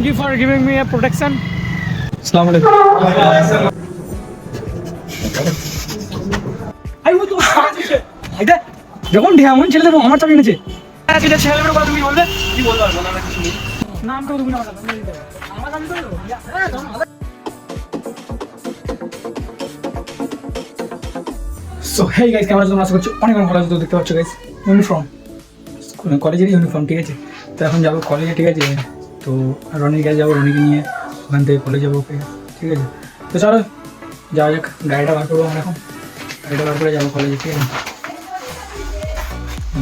Thank you for giving me a protection. Assalamu alaikum. আই ও তো এটা যখন ঢেমন ছেলে দেবো আমার চাবি তুমি বলবে কি বলব তুমি আমার তো হ্যাঁ তোমার সো হেই গাইস কেমন তোমরা? আশা করছি অনেক অনেক ভালো আছো দেখতে পাচ্ছ গাইস ইউনিফর্ম কলেজের ইউনিফর্ম ঠিক আছে? তো এখন যাব কলেজে ঠিক আছে? তো রনির কাছে যাব রনিকে নিয়ে ওখান থেকে কলেজ যাব ওকে ঠিক আছে তো চলো যাওয়া যাক গাড়িটা বার করব আমরা এখন গাড়িটা বার করে যাব কলেজে ঠিক আছে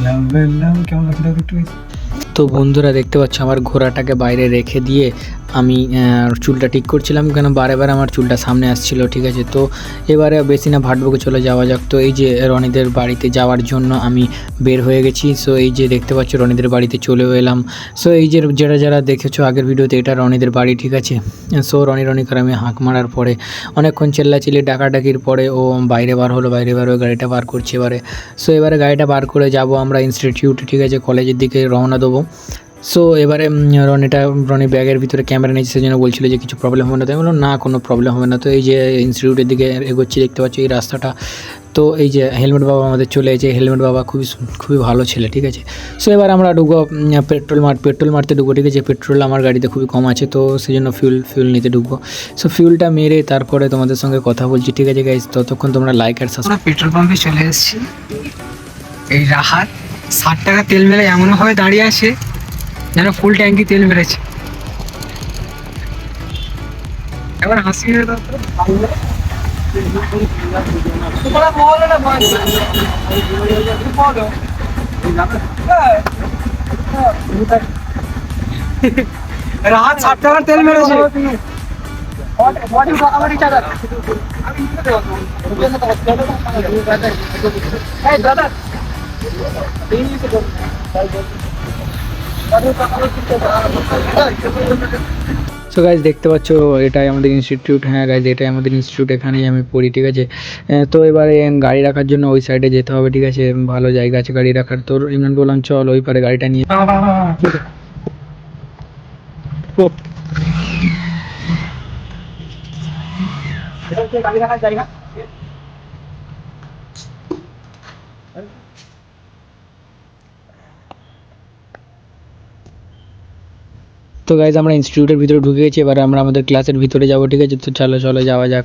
লাভ লাভ কেমন লাগছে দেখো একটু guys? তো বন্ধুরা দেখতে পাচ্ছ আমার ঘোড়াটাকে বাইরে রেখে দিয়ে আমি চুলটা ঠিক করছিলাম কেন? বারে বারে আমার চুলটা সামনে আসছিল, ঠিক আছে? তো এবারে বেশি না ভাটবুকে চলে যাওয়া যাক। তো এই যে রনিদের বাড়িতে যাওয়ার জন্য আমি বের হয়ে গেছি। সো এই যে দেখতে পাচ্ছ রনিদের বাড়িতে চলেও এলাম। সো এই যে যারা যারা দেখেছ আগের ভিডিওতে, এটা রনিদের বাড়ি, ঠিক আছে? সো রনি রনি আমি হাঁক মারার পরে, অনেকক্ষণ চেল্লাচিল্লি, ডাকাডাকির পরে ও বাইরে বার হলো, বাইরে বার হয়ে গাড়িটা বার করছে এবারে। সো এবারে গাড়িটা বার করে যাব আমরা ইনস্টিটিউট ঠিক আছে? কলেজের দিকে রওনা দেবো। সো এবারে উম, রনিটা রনি ব্যাগের ভিতরে ক্যামেরা নিয়েছে সেজন্য বলছিল যে কিছু প্রবলেম হবে না। তো আমি বললাম না কোনো প্রবলেম হবে না। তো এই যে ইনস্টিটিউটের দিকে এগোচ্ছি দেখতে পাচ্ছি এই রাস্তাটা। তো এই যে হেলমেট বাবা আমাদের চলে এসেছে। হেলমেট বাবা খুবই খুবই ভালো ছেলে ঠিক আছে? সো এবার আমরা ঢুকবো পেট্রোল মার পেট্রোল মারতে ঢুকবো ঠিক আছে? পেট্রোল আমার গাড়িতে খুবই কম আছে তো সেই জন্য ফিউল ফিউল নিতে ঢুকবো। সো ফিউলটা মেরে তারপরে তোমাদের সঙ্গে কথা বলছি ঠিক আছে গাইজ ততক্ষণ তোমরা লাইক আর সাবস্ক্রাইব পেট্রোল পাম্পে চলে এসেছি। এই রাহাত ষাট টাকা তেল মেরে এমনভাবে দাঁড়িয়ে আছে যেন ফুল ট্যাঙ্কি তেল মেরেছে এবার হাসি মেরে দাও তো। তোমরা বলো না ভাই। বলো। রাহাত ষাট টাকার তেল মেরেছে এই দাদা সো গাইজ দেখতে পাচ্ছ, এটাই আমাদের ইনস্টিটিউট হ্যাঁ গাইজ এটাই আমাদের ইনস্টিটিউট এখানেই আমি পড়ি, ঠিক আছে? তো এবারে গাড়ি রাখার জন্য ওই সাইডে যেতে হবে, ঠিক আছে? ভালো জায়গা আছে গাড়ি রাখার। তোর, ইমরান, বললাম, চল ওই পারে গাড়িটা নিয়ে। জায়গা? তো গাইজ আমরা ইনস্টিটিউটের ভিতরে ঢুকে গেছি, এবার আমরা আমাদের ক্লাসের ভিতরে যাব, ঠিক আছে? তো চলো চলো, যাওয়া যাক।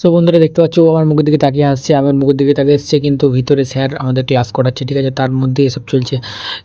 So বন্ধুরা, দেখতে পাচ্ছ আমার মুখের দিকে তাকিয়ে আসছে আমার মুখের দিকে তাকিয়ে এসছে কিন্তু ভিতরে স্যার আমাদের ক্লাস করাচ্ছে, ঠিক আছে? তার মধ্যে এসব চলছে।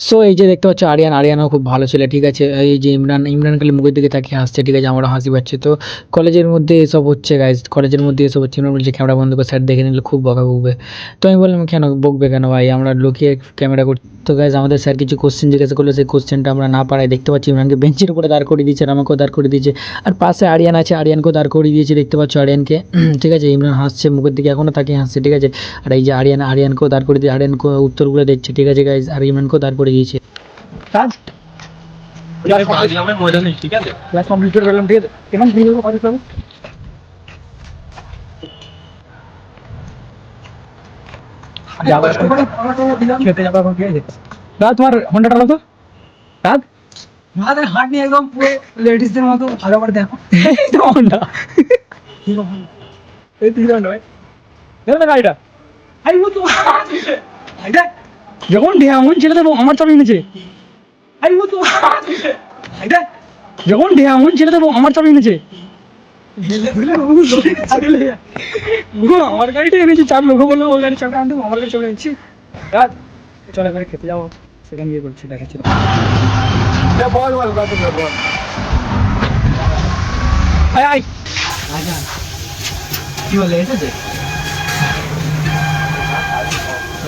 সো এই যে দেখতে পাচ্ছ, আরিয়ান, আরিয়ানও খুব ভালো ছেলে, ঠিক আছে? এই যে ইমরান ইমরান খালি মুখের দিকে তাকিয়ে আসছে, ঠিক আছে? আমরা হাসি পাচ্ছে। তো, কলেজের মধ্যে এসব হচ্ছে গাইজ কলেজের মধ্যে এসব হচ্ছে। ইমরান বলছে, ক্যামেরা বন্ধ করে, স্যার দেখে নিলে খুব বকা বকবে। তো, আমি বললাম, কেন বকবে কেন ভাই? আমরা লুকিয়ে ক্যামেরা করছি তো গাইজ আমাদের স্যার কিছু কোশ্চেন জিজ্ঞাসা করল, সেই কোশ্চেনটা আমরা না পারাই দেখতে পাচ্ছি। ইমরানকে বেঞ্চের উপরে দাঁড় করিয়ে দিয়েছে আর আমাকেও দাঁড় করিয়ে দিয়েছে। আর পাশে আরিয়ান আছে, আরিয়ানকেও দাঁড় করিয়ে দিয়েছে, দেখতে পাচ্ছ, আরিয়ানকে। ঠিক আছে ইমরান হাসছে মুখের দিকে এখনও তাকিয়ে হাসছে ঠিক আছে। আর এই যে আরিয়ান আরিয়ানকেও দাঁড় করে দিয়ে আরিয়ানকে উত্তরগুলো দিচ্ছে ঠিক আছে গাইজ আর ইমরানকেও দাঁড় করে দিয়েছে। কাজ ক্লাস কমপ্লিট করে ফেললাম ঠিক আছে? কেমন কমপ্লিট করব খেতে যাব এখন ঠিক আছে। দাদা তোমার হন্ডাটা তো? রাত আমাদের হাট নিয়ে একদম পুরো লেডিসদের মতো ভালো করে দেখো। হন্ডা এই তিন হন্ডা ভাই না গাড়িটা। আই ও তো এটা যখন ঢেমন ছেলে দেবো আমার চাবি এনেছে। আই তো এটা যখন ঢেমন ছেলে দেবো আমার চাবি এনেছে। আমার গাড়িটা এনেছি চার লোক বলল ওই গাড়ি চাপটা আনতে আমার গাড়ি চলে এনেছি। রাত। চলে এবারে খেতে যাব। সেখানে গিয়ে করছি, দেখাচ্ছি বল বল বল বল। আয় আয়। কি বলে এসেছে?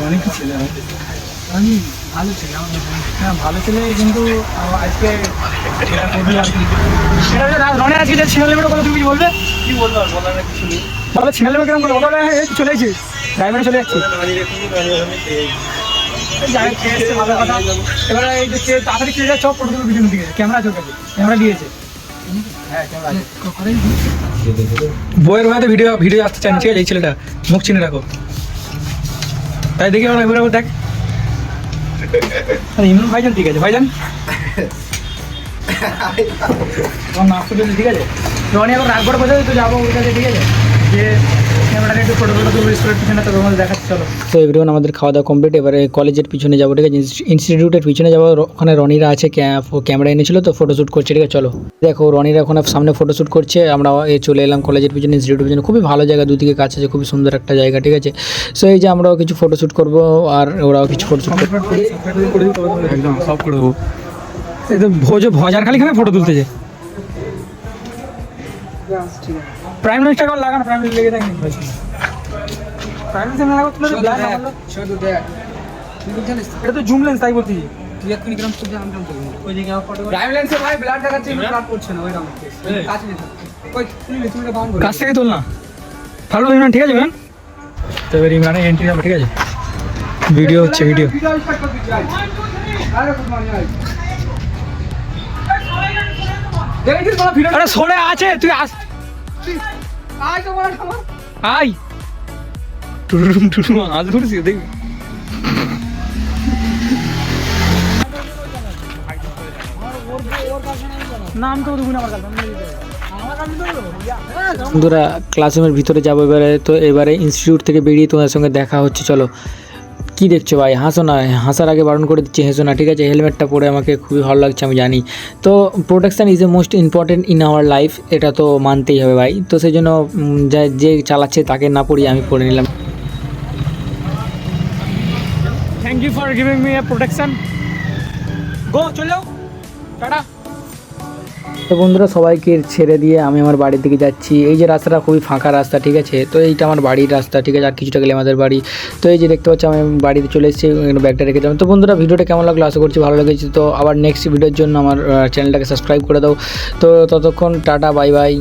অনেক ছেলে। আমি ভালো ছেলে হ্যাঁ। ভালো ছেলে কিন্তু আজকে যেটা করবি আর কি। সেটা রনে আজকে যে ছেলে লেবেটা কথা তুমি কিছু বলবে? কি কি বলব আর বলার আর কিছু নেই। তাহলে ছিনালে কেমন চলে এসেছি ড্রাইভারে চলে যাচ্ছি। এবারে এই যে তাড়াতাড়ি যাচ্ছে ফটো তুলো ভিডিও দিকে। ক্যামেরা চোখে ক্যামেরা দিয়েছে। বইয়ের ভয়তে ভিডিও ভিডিও আসতে চান ঠিক এই ছেলেটা, মুখ চিনে রাখো। তাই দেখি আমরা এবার দেখ। ইমরান ভাইজান ঠিক আছে, ভাইজান। তোমার নাম ঠিক আছে। রনি এখন রাগ করে বোঝাবে তো যাব ওর কাছে, ঠিক আছে? যে তো এভরিওয়ান আমাদের খাওয়া দাওয়া কমপ্লিট এবারে কলেজের পিছনে যাব ঠিক আছে? ইনস্টিটিউটের পিছনে যাব। ওখানে রনিরা আছে ক্যা- ক্যামেরা এনেছিল তো ফটোশ্যুট করছে ঠিক আছে? চলো। দেখো রনিরা ওখানে সামনে ফটোশ্যুট করছে। আমরা এ চলে এলাম কলেজের পিছনে ইনস্টিটিউটের পিছনে। খুবই ভালো জায়গা দুদিকে কাছে আছে খুবই সুন্দর একটা জায়গা ঠিক আছে? সো এই যে আমরাও কিছু ফটোশ্যুট করব আর ওরাও কিছু ফটোশ্যুট করবে। একদম সব করে দেবো। এই তো ভোজ ভজার খালি খানে ফটো তুলতেছে প্রাইম মিনিস্টার কল লাগানো? প্রাইম মিনিস্টার লেগে থাকে প্রাইম মিনিস্টার না লাগা তুলে ব্ল্যাক এটা তো জুম লেন্স তাই বলছি। তুই এক্ষুনি গ্রাম থেকে আমি গ্রাম থেকে ওই দিকে আমার ফটো প্রাইম লেন্সে ভাই ব্লাড দেখাচ্ছে ব্লাড পড়ছে না ওই রাম কাছে নিতে ওই তুমি তুমি এটা বাউন্ড কাছ থেকে তোল না। ভালো ইমরান ঠিক আছে ইমরান তো এবার ইমরানের এন্ট্রি হবে ঠিক আছে? ভিডিও হচ্ছে ভিডিও আরে সরে আছে তুই আস। আই টুরুম টুরুম আজ ধরছি তো তো বন্ধুরা ক্লাসরুমের ভিতরে যাব এবারে তো এবারে ইনস্টিটিউট থেকে বেরিয়ে তোমাদের সঙ্গে দেখা হচ্ছে। চলো কি দেখছ ভাই? হাসো না, হাসার আগে বারণ করে দিচ্ছি, হেসো না, ঠিক আছে? হেলমেটটা পরে আমাকে খুবই ভালো লাগছে, আমি জানি। তো protection is a most important in our life এটা তো মানতেই হবে ভাই। তো সেই জন্য যা- চালাচ্ছে তাকে না পড়িয়ে আমি পড়ে নিলাম। Thank you for giving me a protection go চলে। টাটা। তো বন্ধুরা, সবাইকে ছেড়ে দিয়ে আমি আমার বাড়ির দিকে যাচ্ছি। এই যে রাস্তাটা খুবই ফাঁকা রাস্তা, ঠিক আছে? তো এইটা আমার বাড়ির রাস্তা, ঠিক আছে? আর কিছুটা গেলে আমাদের বাড়ি। তো এই যে দেখতে পাচ্ছি, আমি বাড়িতে চলে এসেছি ব্যাগটা রেখে দিলাম। তো বন্ধুরা, ভিডিওটা কেমন লাগল? আশা করছি ভালো লেগেছে। তো আবার নেক্সট ভিডিওর জন্য আমার চ্যানেলটাকে সাবস্ক্রাইব করে দাও। তো ততক্ষণ টাটা বাই বাই